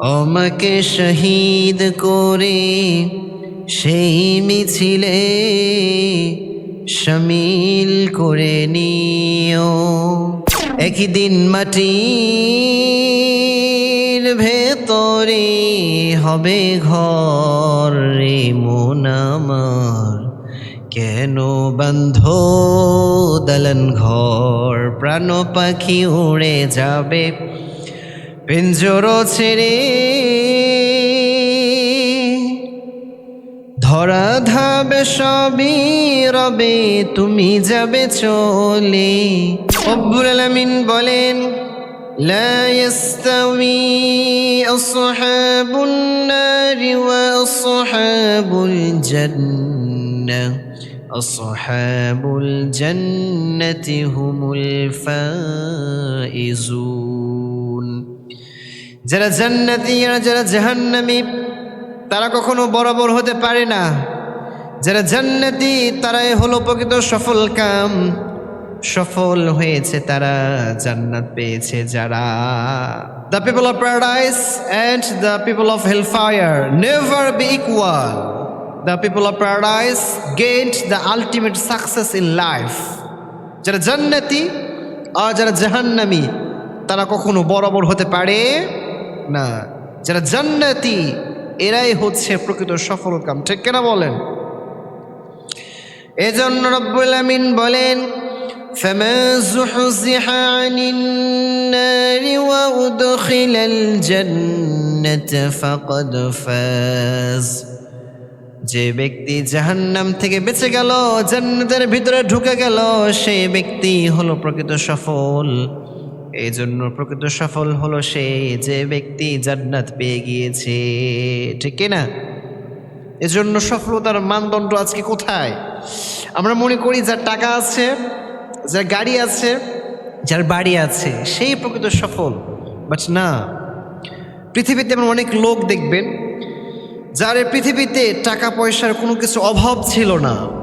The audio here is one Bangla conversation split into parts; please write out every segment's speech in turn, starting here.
আমাকে শহীদ করে সেই মিছিলে শামিল করে নিও। একই দিন মাটির ভেতরে হবে ঘর রে মন আমার। কেন বন্ধ দলন ঘর? প্রাণ পাখি উড়ে যাবে। পিঞ্জর ছেড়ে ধরা ধাবে সবই রবে তুমি যাবে চলে রব্বুল আলামিন বলেন لا يستوي أصحاب النار وأصحاب الجنة أصحاب الجنة هم الفائزون যারা জান্নাতি আর যারা জাহান্নামী, তারা কখনো বরাবর হতে পারে না। যারা জান্নাতি, তারাই হলো প্রকৃত সফল কাম। সফল হয়েছে তারা, জান্নাত পেয়েছে যারা। The people of paradise and the people of hellfire never be equal the people of paradise gained the ultimate success in life যারা জান্নাতি আর যারা জাহান্নামী, তারা কখনো বরাবর হতে পারে না যারা জান্নাতি এরাই হচ্ছে প্রকৃত সফল কাম ঠিক কেনা বলেন এজন্য রব্বুল আমিন বলেন فمن زحزح عن النار وأدخل الجنة فقد فاز যে ব্যক্তি জাহান্নাম থেকে বেঁচে গেল জান্নাতের ভিতরে ঢুকে গেল সেই ব্যক্তি হলো প্রকৃত সফল এই জন্য প্রকৃত সফল হলো সে যে ব্যক্তি জান্নাত পেয়ে গিয়েছে। ঠিক না এজন্য সফলতার মানদণ্ড আজকে কোথায়? আমরা মনে করি যার টাকা আছে, যার গাড়ি আছে, যার বাড়ি আছে, সেই প্রকৃত সফল। বাট না, পৃথিবীতে এমন অনেক লোক দেখবেন, যার পৃথিবীতে টাকা পয়সার কোনো কিছু অভাব ছিল না।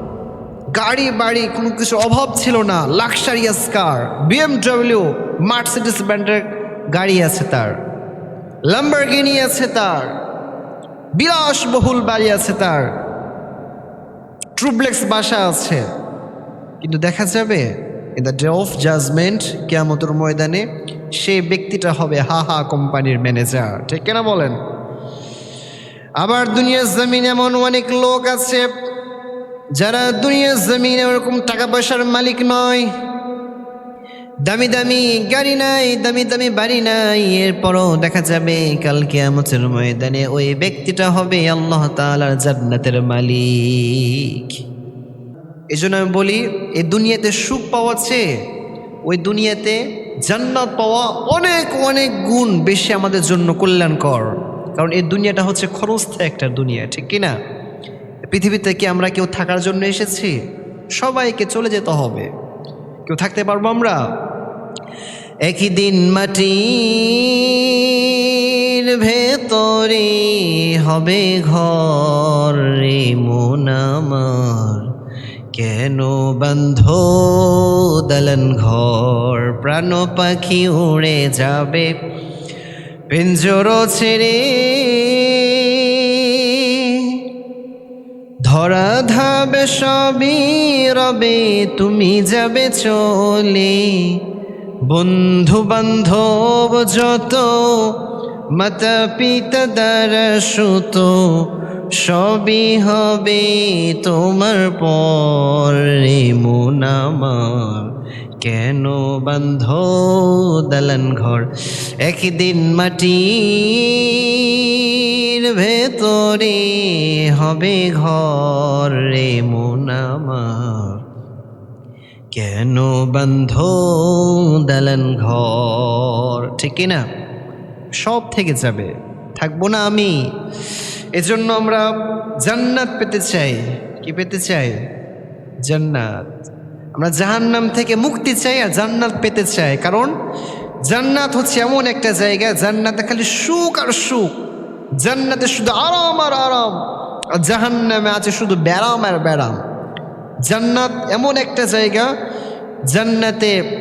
গাড়ি, বাড়ি, কোনো কিছু অভাব ছিল না। লাক্সারিয়াস কার বিএমডব্লিউ মার্সিডিস ব্র্যান্ডের গাড়ি আছে তার। লাম্বারগিনি আছে তার। বিলাসবহুল বাড়ি আছে তার। ট্রুপ্লেক্স বাসা আছে। কিন্তু দেখা যাবে in the day of judgement কেয়ামতের ময়দানে, সেই ব্যক্তিটা হবে হা হা কোম্পানির ম্যানেজার ঠিক কেনা বলেন? আবার দুনিয়ার জমিন এমন অনেক লোক আছে যারা দুনিয়ার জমিনে ওরকম টাকা পয়সার মালিক নয়, দামি দামি গাড়ি নাই, দামি দামি বাড়ি নাই, এরপরও দেখা যাবে কালকে আমতের ময়দানে ওই ব্যক্তিটা হবে আল্লাহ তাআলার জান্নাতের মালিক। এই জন্য আমি বলি, এই দুনিয়াতে সুখ পাওয়াছে ওই দুনিয়াতে জান্নাত পাওয়া অনেক অনেক গুণ বেশি আমাদের জন্য কল্যাণকর। কারণ এই দুনিয়াটা হচ্ছে খরস্থায় একটা দুনিয়া, ঠিক কি না পৃথিবীতে কি আমরা কেউ থাকার জন্য এসেছি? সবাইকে চলে যেতে হবে। কেউ থাকতে পারব আমরা? একই দিন মাটির ভেতরে হবে ঘর রে মন আমার। কেন বন্ধ দলন ঘর? প্রাণ পাখি উড়ে যাবে। পিঞ্জর ছেড়ে ধরা ধাবে সবই রবে, তুমি যাবে চলে। বন্ধু বান্ধব যত মাতা পিতা দ্বারা সুত, সবই হবে তোমার পর। মন কেন বন্ধ দালান ঘর? একদিন মাটির ভেতরে হবে ঘর রে মন আমার। কেন বন্ধ দালান ঘর? ঠিক না সব থেকে যাবে। থাকব না আমি। এজন্য আমরা জান্নাত পেতে চাই। কি পেতে চাই? জান্নাত। আমরা জাহান্নাম থেকে মুক্তি চাই আর জান্নাত পেতে চাই। কারণ জান্নাত হচ্ছে এমন একটা জায়গা, জান্নাতে খালি সুখ আর সুখ। জান্নাতে শুধু আরাম আর আরাম, আর জাহান্নামে আছে শুধু ব্যারাম আর ব্যারাম। জান্নাত এমন একটা জায়গা, জান্নাতে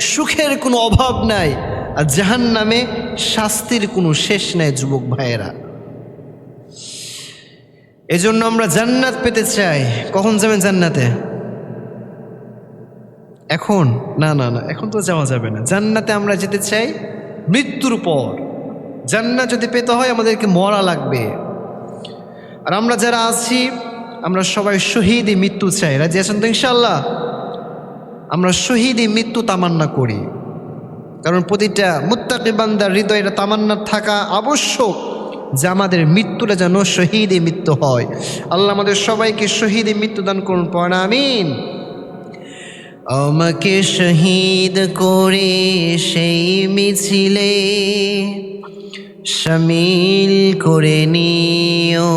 সুখের কোনো অভাব নাই, আর জাহান্নামে শাস্তির কোনো শেষ নাই যুবক ভাইয়েরা। এজন্য আমরা জান্নাত পেতে চাই। কখন যাবেন জান্নাতে? এখন? না না না, এখন তো যাওয়া যাবে না। জান্নাতে আমরা যেতে চাই মৃত্যুর পর। জান্নাত যদি পেতে হয় আমাদেরকে মরা লাগবে। আর আমরা যারা আছি, আমরা সবাই শহীদই মৃত্যু চাই। রাজি আছেন তো ইনশাল্লাহ আমরা শহীদই মৃত্যু তামান্না করি। কারণ প্রতিটা মুত্তাকি বান্দার হৃদয়ে এটা তামান্না থাকা আবশ্যক যে আমাদের মৃত্যুটা যেন শহীদে মৃত্যু হয়। আল্লাহ আমাদের সবাইকে শহীদে মৃত্যু দান করুন, পড়া আমিন। আমাকে শহীদ করে সেই মিছিলে শামিল করে নিও।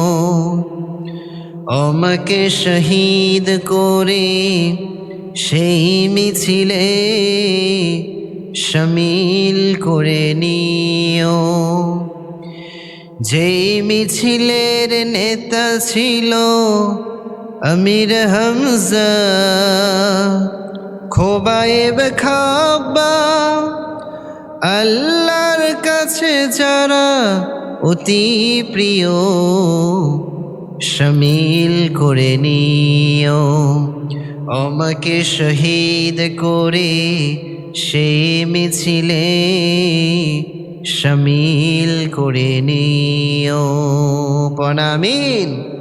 আমাকে শহীদ করে সেই মিছিলে শামিল করে নিও। যেই মিছিলের নেতা ছিল আমির হামজা, খোবায়েব খাব্বা আল্লাহর কাছে যারা অতি প্রিয় শামিল করে নিও। আমাকে শহীদ করে সেই মিছিলে শামিল করে নিও। পনামিন